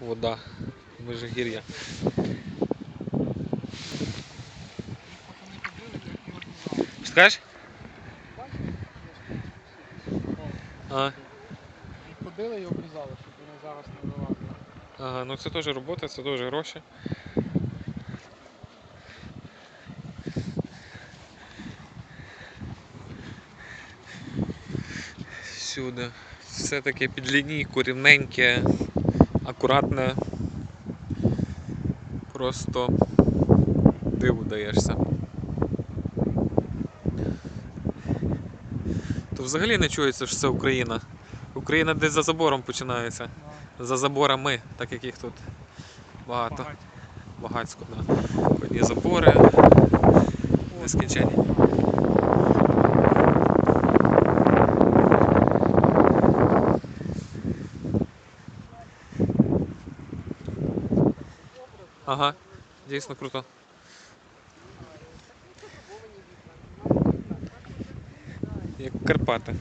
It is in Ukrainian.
вода Межигір'я. Скажеш? А, Ходили і обрізали, щоб вони зараз не вилазили. ага, ну це теж робота, це теж гроші. Всюди. Все таке під лінійку, рівненьке, акуратне. Просто диву даєшся. То взагалі не чується, що це Україна. Україна десь за забором починається. За заборами, так як їх тут багато. Багатсько, да. Одні забори нескінченні. Ага, дійсно круто. Як Карпати.